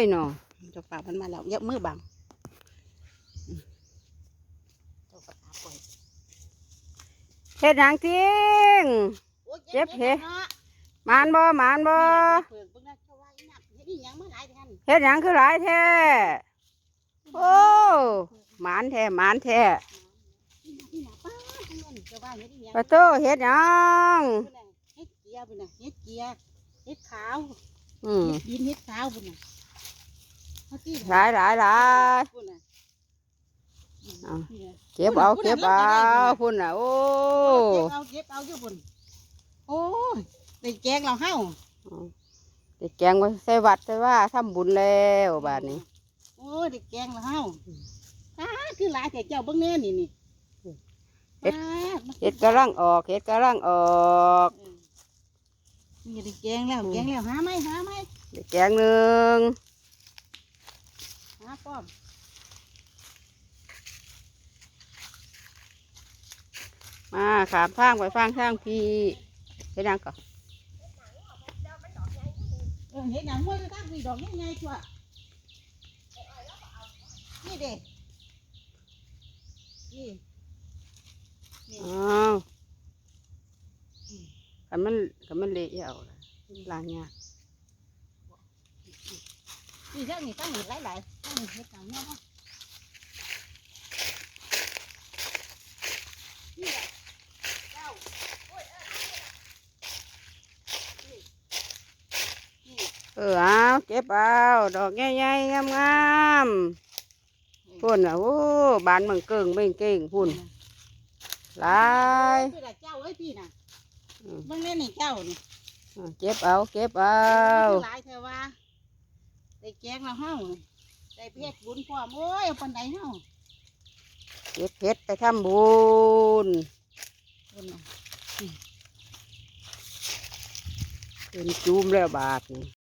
ยเนาะเจ้าป่ามันมาแล้วเยอะมือบังอืมเจ้าป่าปล่อยเฮ็ดหยังจริงเจ็บเหหมานบ่หมานบ่เปิดเบิ่งนะเขาว่าอีหยังเฮ็ดอีหยังมาหลายท่านเฮ็ดหยังคือหลายแท้โอ้หมานแท้หมานแท้อีหยังอีหยังป้าเพิ่นเขาว่าเฮ็ดอีหยังปะโตเฮ็ดหยังเพิ่นน่ะเฮ็ดเกียร์พุ่นน่ะเฮ็ดเกียร์เฮ็ดขาวอืมเฮ็ดดินเฮ็ดขาวพุ่นน่ะเอาที่ หลายหลายหลายพุ่นน่ะเอานี่น่ะเก็บเอาเก็บเอาพุ่นน่ะโอ้เก็บเอาเก็บเอาอยู่พุ่นโอ้ยได้แกงเราเฮาเด็กแกงไว้ใส่วัดใส่ว่าทำบุญแล้วบาดนี้ โอ้ยได้แกงเราเฮาตาคือหลายแต่เจ้าเบิ่งแน่นี่นี่เฮ็ดตามันเฮ็ดกำลังออกเฮ็ดกำลังออกเออนี่ได้แกงแล้วแกงแล้วหาไหมหาไหมเด็กแกงหนึ่ง หาป้อมมาขามทางไปฟังทางพี่เฮ็ดหยังก่อนเออเห็นหนังมวยก็ตั้งมีดอกใหญ่ๆชัวนี่เด็นี่อ้าวคันมันคันมันเละเอาล่ะล้างยากนี่เรื่องนี่ตั้งนี่หลายๆตั้งนี่เห็ดหนังเนี่ยเนาะนี่แหละเจ้าโอ้ยเออนี่นี่เออเอาเก็บเอาดอกใหญ่ๆ งามๆพุ่นน่ะโอ้บานมันเกิ่งเบ่งเก่งพุ่นหลายพี่ล ได้แกงแล้วเฮาได้เพชรบุญพร้อมโอ้ยเอาปันใดเฮาเก็บเพชรไปทำบุญเพิ่นน่ะเป็นจูมแล้วบาทนี่